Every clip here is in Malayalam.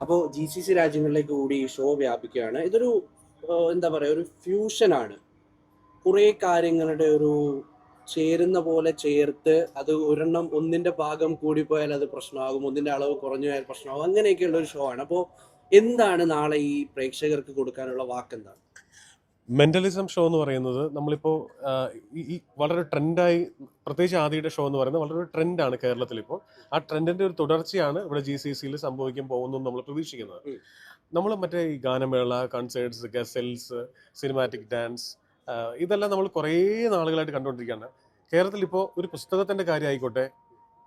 അപ്പോൾ ജി സി സി രാജ്യങ്ങളിലേക്ക് കൂടി ഈ ഷോ വ്യാപിക്കുകയാണ്. ഇതൊരു എന്താ പറയുക ഒരു ഫ്യൂഷനാണ് കുറേ കാര്യങ്ങളുടെ ഒരു ചേരുന്ന പോലെ ചേർത്ത് അത് ഒരെണ്ണം ഒന്നിന്റെ ഭാഗം കൂടിപ്പോയാൽ അത് പ്രശ്നമാകും ഒന്നിന്റെ അളവ് കുറഞ്ഞു പോയാൽ പ്രശ്നമാകും. അങ്ങനെയൊക്കെയുള്ള ഒരു ഷോ ആണ്. അപ്പോൾ എന്താണ് നാളെ ഈ പ്രേക്ഷകർക്ക് കൊടുക്കാനുള്ള വാക്ക് എന്താണ് മെന്റലിസം ഷോ എന്ന് പറയുന്നത് നമ്മളിപ്പോൾ ഈ വളരെ ട്രെൻഡായി പ്രത്യേകിച്ച് ആദിയുടെ ഷോ എന്ന് പറയുന്നത് വളരെ ട്രെൻഡാണ് കേരളത്തിൽ ഇപ്പോൾ ആ ട്രെൻഡിന്റെ ഒരു തുടർച്ചയാണ് ഇവിടെ ജി സി സിയിൽ സംഭവിക്കാൻ പോകുന്നു നമ്മൾ പ്രതീക്ഷിക്കുന്നത്. നമ്മൾ മറ്റേ ഈ ഗാനമേള കൺസേർട്സ് ഗസൽസ് സിനിമാറ്റിക് ഡാൻസ് ഇതെല്ലാം നമ്മൾ കുറേ നാളുകളായിട്ട് കണ്ടുകൊണ്ടിരിക്കുകയാണ്. കേരളത്തിൽ ഇപ്പോൾ ഒരു പുസ്തകത്തിന്റെ കാര്യമായിക്കോട്ടെ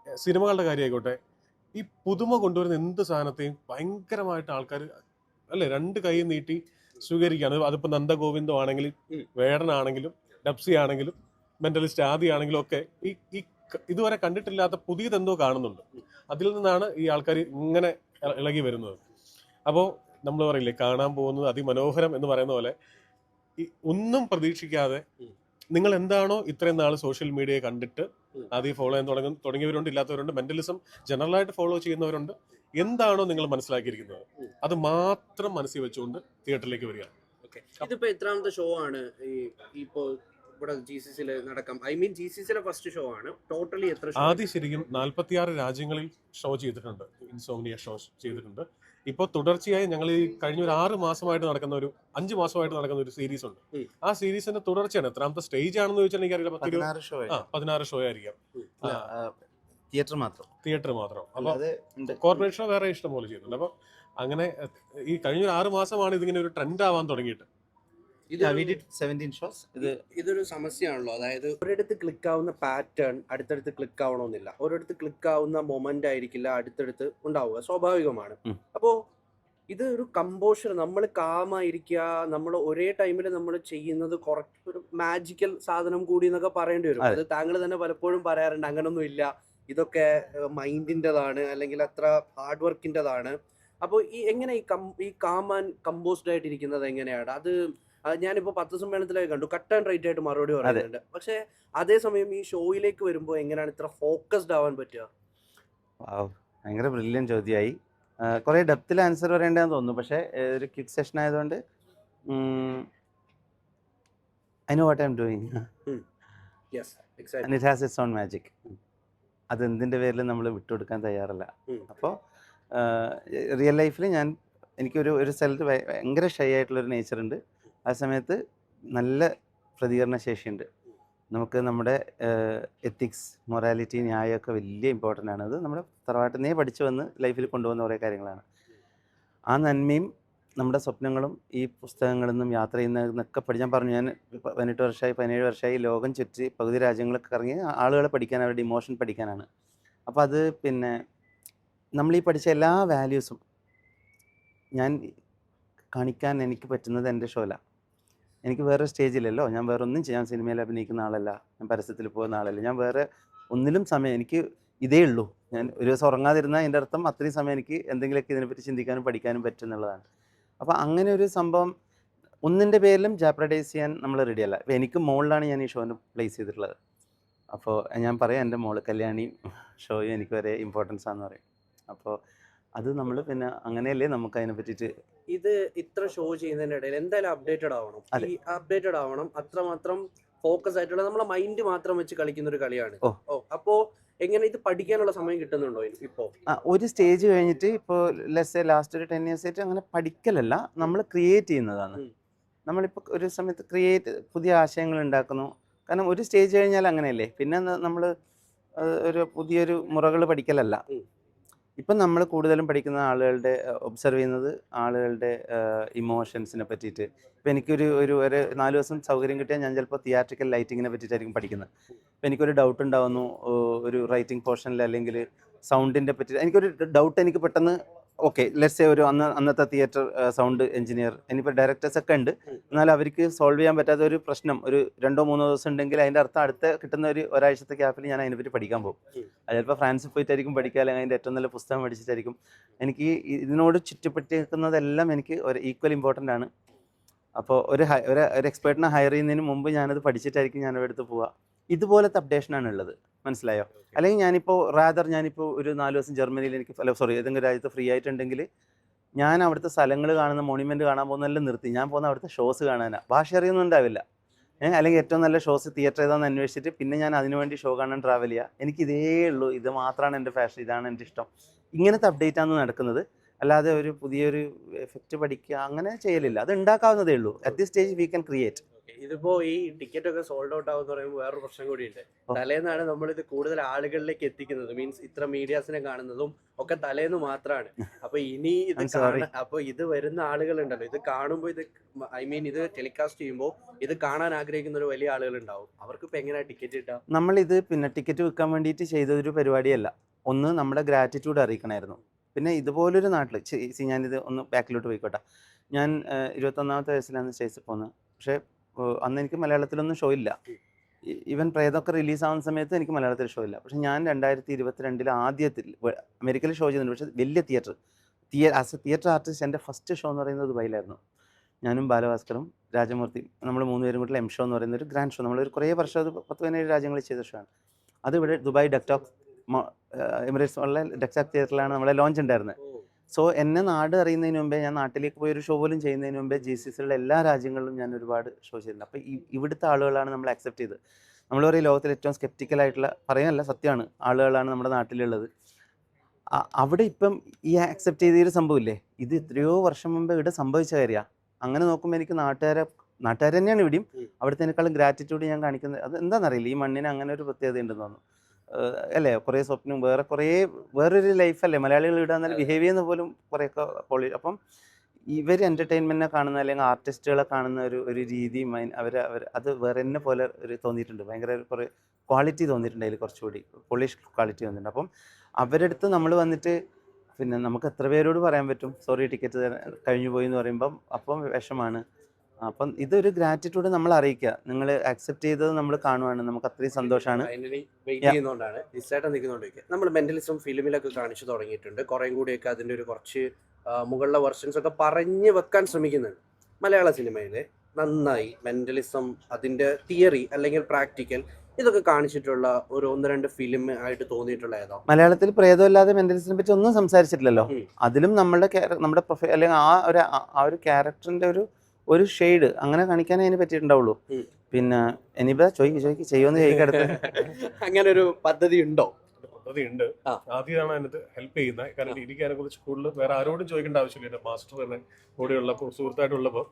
സിനിമകളുടെ കാര്യമായിക്കോട്ടെ ഈ പുതുമ കൊണ്ടുവരുന്ന എന്ത് സാധനത്തെയും ഭയങ്കരമായിട്ട് ആൾക്കാർ അല്ലേ രണ്ട് കൈ നീട്ടി സ്വീകരിക്കുകയാണ്. അതിപ്പോൾ നന്ദഗോവിന്ദോ ആണെങ്കിലും വേടനാണെങ്കിലും ഡബ്സി ആണെങ്കിലും മെന്റലിസ്റ്റ് ആദി ആണെങ്കിലും ഒക്കെ ഈ ഈ ഇതുവരെ കണ്ടിട്ടില്ലാത്ത പുതിയതെന്തോ കാണുന്നുണ്ട്. അതിൽ നിന്നാണ് ഈ ആൾക്കാർ ഇങ്ങനെ ഇളകി വരുന്നത്. അപ്പോൾ നമ്മൾ പറയില്ലേ കാണാൻ പോകുന്നത് അതിമനോഹരം എന്ന് പറയുന്ന പോലെ ഈ ഒന്നും പ്രതീക്ഷിക്കാതെ നിങ്ങൾ എന്താണോ ഇത്രയും നാൾ സോഷ്യൽ മീഡിയയെ കണ്ടിട്ട് ഉം. ഈ ഫോളോ ചെയ്യാൻ തുടങ്ങും തുടങ്ങിയവരുണ്ട് ഇല്ലാത്തവരുണ്ട്. മെന്റലിസം ജനറലായിട്ട് ഫോളോ ചെയ്യുന്നവരുണ്ട്. എന്താണോ നിങ്ങൾ മനസ്സിലാക്കിയിരിക്കുന്നത്. അത് മാത്രം മനസ്സിൽ വെച്ചുകൊണ്ട് തിയേറ്ററിലേക്ക് വരിക. ഇതിപ്പോ എത്രാമത്തെ ഷോ ആണ് ഈ ഇപ്പോ ഇവിടെ ജി സി സിയിൽ നടക്കാം. ഐ മീൻ ജി സി സിയിലെ ഫസ്റ്റ് ഷോ ആണ്. ടോട്ടലി എത്ര ആദ്യം ശരിക്കും നാല്പത്തിയാറ് രാജ്യങ്ങളിൽ ഷോ ചെയ്തിട്ടുണ്ട്. ഇൻസോമിനിയ ഷോ ചെയ്തിട്ടുണ്ട്. ഇപ്പോൾ തുടർച്ചയായി ഞങ്ങൾ ഈ കഴിഞ്ഞ ഒരു ആറ് മാസമായിട്ട് നടക്കുന്ന ഒരു അഞ്ച് മാസമായിട്ട് നടക്കുന്ന ഒരു സീരീസ് ഉണ്ട്. ആ സീരീസിന്റെ തുടർച്ചയാണ്. എത്രാമത്തെ സ്റ്റേജ് ആണെന്ന് ചോദിച്ചാൽ എനിക്കറിയില്ല പതിനാറ് ഷോ ആ പതിനാറ് ഷോ ആയിരിക്കാം. തിയേറ്റർ മാത്രം. തിയേറ്റർ മാത്രം. അപ്പൊ അല്ലാതെ ഉണ്ട്. കോർപ്പറേറ്റ് ഷോ വേറെ ഇഷ്ടം പോലെ ചെയ്യുന്നുണ്ട്. അപ്പോൾ അങ്ങനെ ഈ കഴിഞ്ഞ ഒരു ആറ് മാസമാണ് ഇതിങ്ങനെ ഒരു ട്രെൻഡ് ആവാൻ തുടങ്ങിയിട്ട്. ഇതൊരു സമസ്യയാണല്ലോ. അതായത് ഒരിടത്ത് ക്ലിക്ക് ആവുന്ന പാറ്റേൺ അടുത്തടുത്ത് ക്ലിക്ക് ആവണമെന്നില്ല. ഒരിടത്ത് ക്ലിക്ക് ആവുന്ന മൊമെന്റ് ആയിരിക്കില്ല അടുത്തടുത്ത് ഉണ്ടാവുക. സ്വാഭാവികമാണ്. അപ്പോ ഇത് ഒരു കമ്പോഷർ നമ്മൾ കാമായിരിക്കുക നമ്മൾ ഒരേ ടൈമിൽ നമ്മൾ ചെയ്യുന്നത് കുറച്ച് ഒരു മാജിക്കൽ സാധനം കൂടി എന്നൊക്കെ പറയേണ്ടി വരും. അത്. താങ്കൾ തന്നെ പലപ്പോഴും പറയാറുണ്ട് അങ്ങനൊന്നും ഇല്ല. ഇതൊക്കെ മൈൻഡിന്റെതാണ് അല്ലെങ്കിൽ അത്ര ഹാർഡ് വർക്കിന്റെതാണ് അപ്പോൾ ഈ എങ്ങനെ ഈ കം ഈ കാമാൻ കമ്പോസ്ഡ് ആയിട്ടിരിക്കുന്നത് എങ്ങനെയാണ്? അത് ഞാനിപ്പോ പത്ത് സമ്മേളനത്തിലൊക്കെ കണ്ടു. കട്ട് ആൻഡ് റൈറ്റ് ആയിട്ട് മറുപടി പറയുന്നുണ്ട്. പക്ഷെ അതേസമയം ഈ ഷോയിലേക്ക് വരുമ്പോൾ എങ്ങനെയാണ് ഇത്ര ഫോക്കസ്ഡ് ആവാൻ പറ്റുക? ഭയങ്കര ബ്രില്യൻ ചോദ്യമായി. കുറെ ഡെപ്തിൽ ആൻസർ പറയേണ്ടതെന്ന് തോന്നുന്നു. പക്ഷേ ഒരു ക്വിക്ക് സെഷൻ ആയതുകൊണ്ട് I know what I'm doing it has its own magic അത് എന്തിന്റെ പേരിൽ നമ്മൾ വിട്ടുകൊടുക്കാൻ തയ്യാറല്ല. അപ്പോൾ റിയൽ ലൈഫിൽ ഞാൻ എനിക്കൊരു ഒരു സ്ഥലത്ത് ഭയ- ഭയങ്കര ഷൈ ആയിട്ടുള്ളൊരു നേച്ചർ ഉണ്ട്. ആ സമയത്ത് നല്ല പ്രതികരണ ശേഷിയുണ്ട്. നമുക്ക് നമ്മുടെ എത്തിക്സ് മൊറാലിറ്റി ന്യായമൊക്കെ വലിയ ഇമ്പോർട്ടന്റ് ആണ്. അത് നമ്മുടെ തറവാട്ടിൽ നിന്നേ പഠിച്ചു വന്ന് ലൈഫിൽ കൊണ്ടുപോകുന്ന കുറേ കാര്യങ്ങളാണ്. ആ നന്മയും നമ്മുടെ സ്വപ്നങ്ങളും ഈ പുസ്തകങ്ങളിൽ നിന്നും യാത്ര ചെയ്യുന്നതെന്നൊക്കെ പഠി ഞാൻ പറഞ്ഞു ഞാൻ പതിനെട്ട് വർഷമായി പതിനേഴ് വർഷമായി ലോകം ചുറ്റി പകുതി രാജ്യങ്ങളൊക്കെ കറങ്ങി ആളുകളെ പഠിക്കാൻ അവരുടെ ഇമോഷൻ പഠിക്കാനാണ്. അപ്പോൾ അത് പിന്നെ നമ്മൾ ഈ പഠിച്ച എല്ലാ വാല്യൂസും ഞാൻ കാണിക്കാൻ എനിക്ക് പറ്റുന്നത് എന്റെ ഷോല എനിക്ക് വേറെ സ്റ്റേജിലല്ലോ ഞാൻ വേറെ ഒന്നും ചെയ്യാൻ സിനിമയിൽ അഭിനയിക്കുന്ന ആളല്ല. ഞാൻ പരസ്യത്തിൽ പോകുന്ന ആളല്ല. ഞാൻ വേറെ ഒന്നിലും സമയം എനിക്ക് ഇതേ ഉള്ളൂ. ഞാൻ ഒരു ദിവസം ഉറങ്ങാതിരുന്നാൽ എന്റെ അർത്ഥം അത്രയും സമയം എനിക്ക് എന്തെങ്കിലുമൊക്കെ ഇതിനെപ്പറ്റി ചിന്തിക്കാനും പഠിക്കാനും പറ്റും എന്നുള്ളതാണ് അപ്പോൾ അങ്ങനെ ഒരു സംഭവം ഒന്നിന്റെ പേരിലും ജാപ്രഡൈസ് ചെയ്യാൻ നമ്മൾ റെഡിയല്ല അപ്പോൾ എനിക്ക് മുകളിലാണ് ഞാൻ ഈ ഷോനെ പ്ലേസ് ചെയ്തിട്ടുള്ളത്. അപ്പോൾ ഞാൻ പറയാം എന്റെ മോൾ കല്യാണി ഷോയും എനിക്ക് വരെ ഇമ്പോർട്ടൻസ് ആണെന്ന് പറയും. അപ്പോൾ അത് നമ്മൾ പിന്നെ അങ്ങനെയല്ലേ നമുക്ക് അതിനെ പറ്റിയിട്ട് ഇത് ഇത്ര ഷോ ചെയ്യുന്നതിനിടയിൽ എന്തായാലും അപ്ഡേറ്റഡ് ആവണം. ഈ അപ്ഡേറ്റഡ് ആവണം അത്രമാത്രം ഫോക്കസ് ആയിട്ടുള്ള നമ്മളെ മൈൻഡ് മാത്രം വെച്ച് കളിക്കുന്ന ഒരു കളിയാണ് ഓ. അപ്പോ എങ്ങനെ ഇത് പഠിക്കാനുള്ള സമയം കിട്ടുന്നുണ്ടോ ഇപ്പോ ആ ഒരു സ്റ്റേജ് കഴിഞ്ഞിട്ട് ഇപ്പോൾ ലെസ് ലാസ്റ്റ് ഒരു ടെൻ ഇയേഴ്സ് ആയിട്ട് അങ്ങനെ പഠിക്കലല്ല നമ്മൾ ക്രിയേറ്റ് ചെയ്യുന്നതാണ്. നമ്മളിപ്പോൾ ഒരു സമയത്ത് ക്രിയേറ്റ് പുതിയ ആശയങ്ങൾ ഉണ്ടാക്കുന്നു കാരണം ഒരു സ്റ്റേജ് കഴിഞ്ഞാൽ അങ്ങനെയല്ലേ പിന്നെ നമ്മൾ ഒരു പുതിയൊരു മുറകൾ പഠിക്കലല്ല. ഇപ്പം നമ്മൾ കൂടുതലും പഠിക്കുന്ന ആളുകളുടെ ഒബ്സർവ് ചെയ്യുന്നത് ആളുകളുടെ ഇമോഷൻസിനെ പറ്റിയിട്ട്. ഇപ്പം എനിക്കൊരു ഒരു ഒരു നാല് ദിവസം സൗകര്യം കിട്ടിയാൽ ഞാൻ ചിലപ്പോൾ തിയാട്രിക്കൽ ലൈറ്റിങ്ങിനെ പറ്റിയിട്ടായിരിക്കും പഠിക്കുന്നത്. ഇപ്പം എനിക്കൊരു ഡൗട്ട് ഉണ്ടാവുന്നു ഒരു റൈറ്റിംഗ് പോർഷനിൽ അല്ലെങ്കിൽ സൗണ്ടിന്റെ പറ്റി എനിക്കൊരു ഡൗട്ട് എനിക്ക് പെട്ടെന്ന് ഓക്കെ ലെറ്റ്സ് ഒരു അന്ന് അന്നത്തെ തിയേറ്റർ സൗണ്ട് എഞ്ചിനീയർ ഇനിയിപ്പോൾ ഡയറക്ടേഴ്സ് ഒക്കെ ഉണ്ട്. എന്നാൽ അവർക്ക് സോൾവ് ചെയ്യാൻ പറ്റാത്ത ഒരു പ്രശ്നം ഒരു രണ്ടോ മൂന്നോ ദിവസം ഉണ്ടെങ്കിൽ അതിന്റെ അർത്ഥം അടുത്ത കിട്ടുന്ന ഒരു ഒരാഴ്ചത്തെ ഗ്യാപ്പിൽ ഞാൻ അതിനെപ്പറ്റി പഠിക്കാൻ പോകും. അത് ചിലപ്പോൾ ഫ്രാൻസിൽ പോയിട്ടായിരിക്കും പഠിക്കുക അല്ലെങ്കിൽ അതിന്റെ ഏറ്റവും നല്ല പുസ്തകം പഠിച്ചിട്ടായിരിക്കും. എനിക്ക് ഇതിനോട് ചുറ്റപ്പെട്ട് നിൽക്കുന്നതെല്ലാം എനിക്ക് ഒരു ഈക്വൽ ഇമ്പോർട്ടന്റ് ആണ്. അപ്പോൾ ഒരു ഒരു എക്സ്പേർട്ടിനെ ഹയർ ചെയ്യുന്നതിന് മുമ്പ് ഞാനത് പഠിച്ചിട്ടായിരിക്കും ഞാൻ അവിടെ അടുത്ത് പോവുക. ഇതുപോലത്തെ അപ്ഡേഷൻ ആണ് ഉള്ളത്. മനസ്സിലായോ? അല്ലെങ്കിൽ ഞാനിപ്പോൾ റാദർ ഞാനിപ്പോൾ ഒരു നാല് ദിവസം ജർമ്മനിയിൽ എനിക്ക് അല്ല സോറി ഏതെങ്കിലും രാജ്യത്ത് ഫ്രീ ആയിട്ടുണ്ടെങ്കിൽ ഞാൻ അവിടുത്തെ സ്ഥലങ്ങൾ കാണുന്ന മോണിമെന്റ് കാണാൻ പോകുന്നതെല്ലാം നിർത്തി. ഞാൻ പോകുന്ന അവിടുത്തെ ഷോസ് കാണാനാണ് ഭാഷ അറിയൊന്നും ഉണ്ടാവില്ല. ഏഹ് അല്ലെങ്കിൽ ഏറ്റവും നല്ല ഷോസ് തിയേറ്റർ ഏതാണെന്ന് അന്വേഷിച്ചിട്ട് പിന്നെ ഞാൻ അതിനുവേണ്ടി ഷോ കാണാൻ ട്രാവൽ ചെയ്യുക എനിക്ക് ഇതേ ഉള്ളൂ. ഇത് മാത്രമാണ് എന്റെ ഫാഷൻ ഇതാണ് എന്റെ ഇഷ്ടം. ഇങ്ങനത്തെ അപ്ഡേറ്റ് ആണ് നടക്കുന്നത്. അല്ലാതെ ഒരു പുതിയൊരു എഫക്റ്റ് പഠിക്കുക അങ്ങനെ ചെയ്യലില്ല. അത് ഉണ്ടാക്കാവുന്നതേ ഉള്ളൂ. At the stage we can create ഇതിപ്പോ ഈ ടിക്കറ്റ് ഒക്കെ സോൾഡ് ഔട്ട് ആവുന്ന പറയുമ്പോൾ വേറൊരു പ്രശ്നം കൂടിയുണ്ട്. തലേന്നാണ് നമ്മൾ ഇത് കൂടുതൽ ആളുകളിലേക്ക് എത്തിക്കുന്നത്. മീൻസ് ഇത്ര മീഡിയാസിനെ കാണുന്നതും ഒക്കെ തലേന്ന് മാത്രമാണ് അപ്പൊ ഇനി ഇത്. അപ്പൊ ഇത് വരുന്ന ആളുകളുണ്ടല്ലോ. ഇത് കാണുമ്പോൾ ഇത് ഐ മീൻ ഇത് ടെലികാസ്റ്റ് ചെയ്യുമ്പോൾ ഇത് കാണാൻ ആഗ്രഹിക്കുന്ന ഒരു വലിയ ആളുകൾ ഉണ്ടാവും അവർക്ക് ഇപ്പൊ എങ്ങനെയാ ടിക്കറ്റ് കിട്ടാം? നമ്മൾ ഇത് പിന്നെ ടിക്കറ്റ് വിൽക്കാൻ വേണ്ടിയിട്ട് ചെയ്തൊരു പരിപാടിയല്ല. ഒന്ന് നമ്മുടെ ഗ്രാറ്റിറ്റ്യൂഡ് അറിയിക്കണമായിരുന്നു പിന്നെ ഇതുപോലൊരു നാട്ടിൽ ഞാനിത് ഒന്ന് ബാക്കിലോട്ട് പോയിക്കോട്ടെ. ഞാൻ ഇരുപത്തൊന്നാമത്തെ വയസ്സിലാണ് സ്റ്റേജിൽ പോകുന്നത് പക്ഷേ അന്ന് എനിക്ക് മലയാളത്തിലൊന്നും ഷോ ഇല്ല. ഈവൻ പ്രേതമൊക്കെ റിലീസാവുന്ന സമയത്ത് എനിക്ക് മലയാളത്തിൽ ഷോ ഇല്ല. പക്ഷെ ഞാൻ രണ്ടായിരത്തി ഇരുപത്തിരണ്ടിൽ ആദ്യത്തിൽ അമേരിക്കയിൽ ഷോ ചെയ്തിട്ടുണ്ട്. പക്ഷെ വലിയ തിയേറ്റർ തിയ ആസ് എ തിയേറ്റർ ആർട്ടിസ്റ്റ് എന്റെ ഫസ്റ്റ് ഷോ എന്ന് പറയുന്നത് ദുബായിലായിരുന്നു. ഞാനും ബാലഭാസ്കറും രാജമൂർത്തി നമ്മൾ മൂന്ന് പേരും കൂടി എം ഷോ എന്ന് പറയുന്ന ഒരു ഗ്രാൻഡ് ഷോ നമ്മളൊരു കുറേ വർഷം അത് പത്ത് പതിനേഴ് രാജ്യങ്ങളിൽ ചെയ്ത ഷോ ആണ്. അതിവിടെ ദുബായ് ഡെക്ടോക് എമിറേറ്റ്സ് ഉള്ള ഡെക്ടാക് തിയേറ്ററിലാണ് നമ്മളെ ലോഞ്ച് ഉണ്ടായിരുന്നത്. സോ എന്നെ നാട് അറിയുന്നതിന് മുമ്പേ ഞാൻ നാട്ടിലേക്ക് പോയി ഒരു ഷോ പോലും ചെയ്യുന്നതിന് മുമ്പേ ജി സി സിയിലുള്ള എല്ലാ രാജ്യങ്ങളിലും ഞാൻ ഒരുപാട് ഷോ ചെയ്തിട്ടുണ്ട്. അപ്പോൾ ഈ ഇവിടുത്തെ ആളുകളാണ് നമ്മൾ അക്സെപ്റ്റ് ചെയ്ത് നമ്മൾ പറയും ലോകത്തിൽ ഏറ്റവും സ്കെപ്റ്റിക്കൽ ആയിട്ടുള്ള പറയാനല്ല സത്യമാണ് ആളുകളാണ് നമ്മുടെ നാട്ടിലുള്ളത്. അവിടെ ഇപ്പം ഈ അക്സെപ്റ്റ് ചെയ്ത ഒരു സംഭവമില്ലേ? ഇത് എത്രയോ വർഷം മുമ്പ് ഇവിടെ സംഭവിച്ച കാര്യമാണ് അങ്ങനെ നോക്കുമ്പോൾ എനിക്ക് നാട്ടുകാരെ നാട്ടുകാർ തന്നെയാണ് ഇവിടെയും. അവിടുത്തെക്കാളും ഗ്രാറ്റിറ്റ്യൂഡ് ഞാൻ കാണിക്കുന്നത് അത് എന്താണെന്നറിയില്ല ഈ മണ്ണിന് അങ്ങനെ ഒരു പ്രത്യേകത ഉണ്ടെന്ന് തോന്നുന്നു. അല്ലേ? കുറേ സ്വപ്നം വേറെ കുറേ വേറൊരു ലൈഫല്ലേ? മലയാളികൾ ഇവിടെ നല്ല ബിഹേവ് ചെയ്യുന്ന പോലും കുറേയൊക്കെ പൊളി അപ്പം ഇവർ എന്റർടൈൻമെന്റിനെ കാണുന്ന അല്ലെങ്കിൽ ആർട്ടിസ്റ്റുകളെ കാണുന്ന ഒരു ഒരു രീതി അവർ അവർ അത് വേറെ തന്നെ പോലെ ഒരു തോന്നിയിട്ടുണ്ട്. ഭയങ്കര കുറേ ക്വാളിറ്റി തോന്നിയിട്ടുണ്ട് അതിൽ കുറച്ചുകൂടി. പോളിഷ് ക്വാളിറ്റി തോന്നിയിട്ടുണ്ട്. അപ്പം അവരുടെ അടുത്ത് നമ്മൾ വന്നിട്ട് പിന്നെ നമുക്ക് എത്ര പേരോട് പറയാൻ പറ്റും? സോറി ടിക്കറ്റ് കഴിഞ്ഞു പോയി എന്ന് പറയുമ്പം അപ്പം വിഷമാണ്. അപ്പം ഇതൊരു ഗ്രാറ്റിറ്റ്യൂഡ് നമ്മൾ അറിയിക്കുക. നിങ്ങൾ അക്സെപ്റ്റ് ചെയ്തത് നമ്മൾ കാണുവാണ്. നമുക്ക് അത്രയും സന്തോഷമാണ്. നമ്മൾ മെന്റലിസം ഫിലിമിലൊക്കെ കാണിച്ചു തുടങ്ങിയിട്ടുണ്ട്. കുറേ കൂടിയൊക്കെ അതിന്റെ ഒരു കുറച്ച് മുകളിലെ വെർഷൻസ് ഒക്കെ പറഞ്ഞു വെക്കാൻ ശ്രമിക്കുന്നുണ്ട്. മലയാള സിനിമയിൽ നന്നായി മെന്റലിസം അതിന്റെ തിയറി അല്ലെങ്കിൽ പ്രാക്ടിക്കൽ ഇതൊക്കെ കാണിച്ചിട്ടുള്ള ഒരു ഒന്ന് രണ്ട് ഫിലിം ആയിട്ട് തോന്നിയിട്ടുള്ള ഏതോ? മലയാളത്തിൽ പ്രേതമില്ലാതെ മെന്റലിസ്റ്റിനെ പറ്റി ഒന്നും സംസാരിച്ചിട്ടില്ലല്ലോ. അതിലും നമ്മുടെ നമ്മുടെ പ്രൊഫൈ അല്ലെങ്കിൽ ആ ഒരു ആ- ആ ഒരു ക്യാരക്ടറിന്റെ ഒരു ഒരു ഷെയ്ഡ് അങ്ങനെ കാണിക്കാനേ അതിന് പറ്റിയിട്ടുണ്ടാവുള്ളൂ. പിന്നെ ഇനിയിപ്പോ ചോയ്ക്ക് ചോയ്ക്ക് ചെയ്യുമെന്ന് ചോദിക്കടുത്ത് അങ്ങനെ ഒരു പദ്ധതി ഉണ്ടോ പദ്ധതി ഉണ്ട് ആ. ആദ്യമാണ് അതിനകത്ത് ഹെൽപ്പ് ചെയ്യുന്നത്. കാരണം എനിക്ക് അതിനെ കുറിച്ച് കൂടുതൽ വേറെ ആരോടും ചോദിക്കേണ്ട ആവശ്യമില്ല. എന്റെ മാസ്റ്റർ തന്നെ കൂടെയുള്ളപ്പോൾ സുഹൃത്തായിട്ടുള്ളപ്പോൾ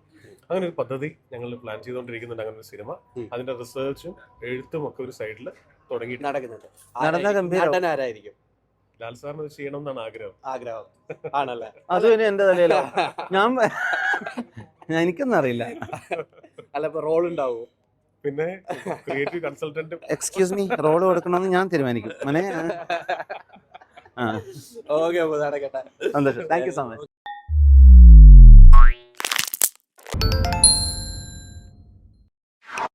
അങ്ങനെ ഒരു പദ്ധതി ഞങ്ങൾ പ്ലാൻ ചെയ്തുകൊണ്ടിരിക്കുന്നുണ്ട്. അങ്ങനെ ഒരു സിനിമ അതിന്റെ റിസർച്ചും എഴുത്തും ഒക്കെ ഒരു സൈഡിൽ തുടങ്ങിയിട്ട് നടക്കുന്നുണ്ട്. ലാൽ സാറിന് അത് ചെയ്യണം എന്നാണ് ആഗ്രഹം. ആഗ്രഹം. ആണല്ലേ? അതും എന്റെ തലയിലോ. ഞാൻ ഞാൻ- എനിക്കൊന്നും അറിയില്ല. അല്ല ഇപ്പൊ റോൾ ഉണ്ടാവും? പിന്നെ creative consultant excuse me role കൊടുക്കണമെന്ന് ഞാൻ തീരുമാനിക്കും. ഓക്കെ സന്തോഷം. Thank you so much